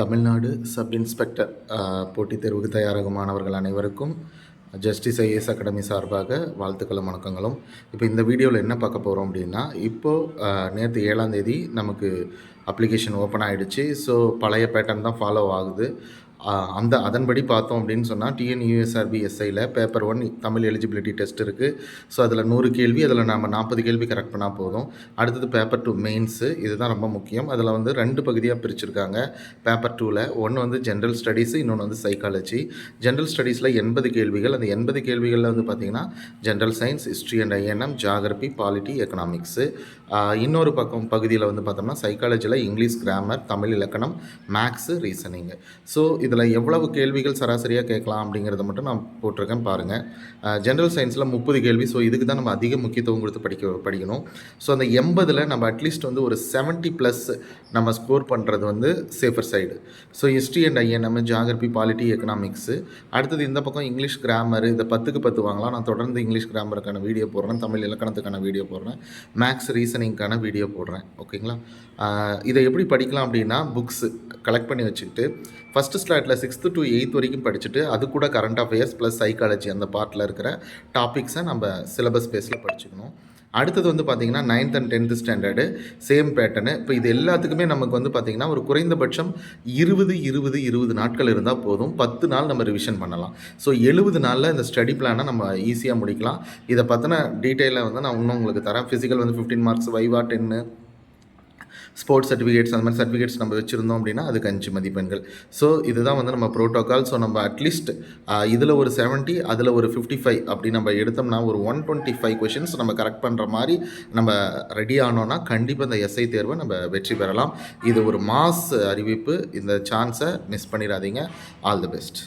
Tamil Nadu sub inspector போட்டித் தேர்வுக்கு தயாராகும் மாணவர்கள் அனைவருக்கும் ஜஸ்டிஸ் ஐஏஎஸ் அகாடமி சார்பாக வாழ்த்துக்களும் வணக்கங்களும். இப்போ இந்த வீடியோவில் என்ன பார்க்க போகிறோம் அப்படின்னா இப்போது நேற்று ஏழாம் தேதி நமக்கு அப்ளிகேஷன் ஓப்பன் ஆகிடுச்சு ஸோ பழைய பேட்டர்ன் தான் ஃபாலோ ஆகுது. அந்த அதன்படி பார்த்தோம் அப்படின்னு சொன்னால் TNUSRB எஸ்ஐயில் paper one Tamil eligibility test இருக்குது ஸோ அதில் நூறு கேள்வி அதில் நம்ம நாற்பது கேள்வி கரெக்ட் பண்ணால் போதும். அடுத்தது பேப்பர் டூ மெயின்ஸு இதுதான் ரொம்ப முக்கியம். அதில் வந்து ரெண்டு பகுதியாக பிரிச்சிருக்காங்க. பேப்பர் டூவில் ஒன்று வந்து ஜென்ரல் ஸ்டடீஸு இன்னொன்று வந்து சைக்காலஜி ஜென்ரல் ஸ்டடீஸில் எண்பது கேள்விகள். அந்த எண்பது கேள்விகளில் வந்து பார்த்திங்கன்னா general science history and INM geography polity economics இன்னொரு பக்கம் பகுதியில் வந்து பார்த்தோம்னா சைக்காலஜியில் இங்கிலீஷ் கிராமர் தமிழ் இலக்கணம் மேக்ஸு ரீசனிங்கு ஸோ இது இதில் எவ்வளவு கேள்விகள் சராசரியாக கேட்கலாம் அப்படிங்கிறத மட்டும் நான் போட்டிருக்கேன் பாருங்கள் ஜென்ரல் சயின்ஸில் முப்பது கேள்வி. ஸோ இதுக்கு தான் நம்ம அதிக முக்கியத்துவம் கொடுத்து படிக்க படிக்கணும். ஸோ அந்த எண்பதில் நம்ம அட்லீஸ்ட் வந்து ஒரு 70 ப்ளஸ் நம்ம ஸ்கோர் பண்ணுறது வந்து safer side so history and INM geography polity economics அடுத்தது இந்த பக்கம் இங்கிலீஷ் கிராமர் இந்த பத்துக்கு பத்து வாங்கலாம். நான் தொடர்ந்து இங்கிலீஷ் கிராமருக்கான வீடியோ போடுறேன். தமிழ் இலக்கணத்துக்கான வீடியோ போடுறேன். மேக்ஸ் ரீசனிங்க்கான வீடியோ போடுறேன். ஓகேங்களா இதை எப்படி படிக்கலாம் அப்படின்னா புக்ஸு கலெக்ட் பண்ணி வச்சுக்கிட்டு ஃபஸ்ட்டு ஸ்லாட்டில் சிக்ஸ்த்து டு எயித் வரைக்கும் படிச்சுட்டு அது கூட கரண்ட் அஃபேர்ஸ் ப்ளஸ் சைக்காலஜி அந்த பார்ட்டில் இருக்கிற டாபிக்ஸை நம்ம சிலபஸ் பேஸில் படிச்சுக்கணும். அடுத்தது வந்து பார்த்திங்கன்னா ninth and tenth standard same pattern இப்போ இது எல்லாத்துக்குமே நமக்கு வந்து பார்த்திங்கன்னா ஒரு குறைந்தபட்சம் இருபது இருபது இருபது நாட்கள் இருந்தால் போதும். பத்து நாள் நம்ம ரிவிஷன் பண்ணலாம். ஸோ எழுபது நாளில் இந்த ஸ்டடி பிளானை நம்ம ஈஸியாக முடிக்கலாம். இதை பற்றின டீட்டெயிலை வந்து நான் இன்னும் உங்களுக்கு தரேன். ஃபிசிக்கல் வந்து fifteen marks viva ten sports certificates அந்த மாதிரி சர்டிஃபிகேட்ஸ் நம்ம வச்சுருந்தோம் அப்படின்னா அதுக்கு அஞ்சு மதிப்பெண்கள். ஸோ இதுதான் வந்து நம்ம ப்ரோட்டோக்கால் ஸோ நம்ம அட்லீஸ்ட் இதில் ஒரு 70 அதில் ஒரு ஃபிஃப்டி ஃபைவ் அப்படி நம்ம எடுத்தோம்னா ஒரு ஒன் டுவெண்ட்டி ஃபைவ் கொஷின்ஸ் நம்ம கரெக்ட் பண்ணுற மாதிரி நம்ம ரெடி ஆனோன்னா கண்டிப்பாக இந்த எஸ்ஐ தேர்வை நம்ம வெற்றி பெறலாம். இது ஒரு மாஸ் அறிவிப்பு. இந்த சான்ஸை மிஸ் பண்ணிடாதீங்க. All the best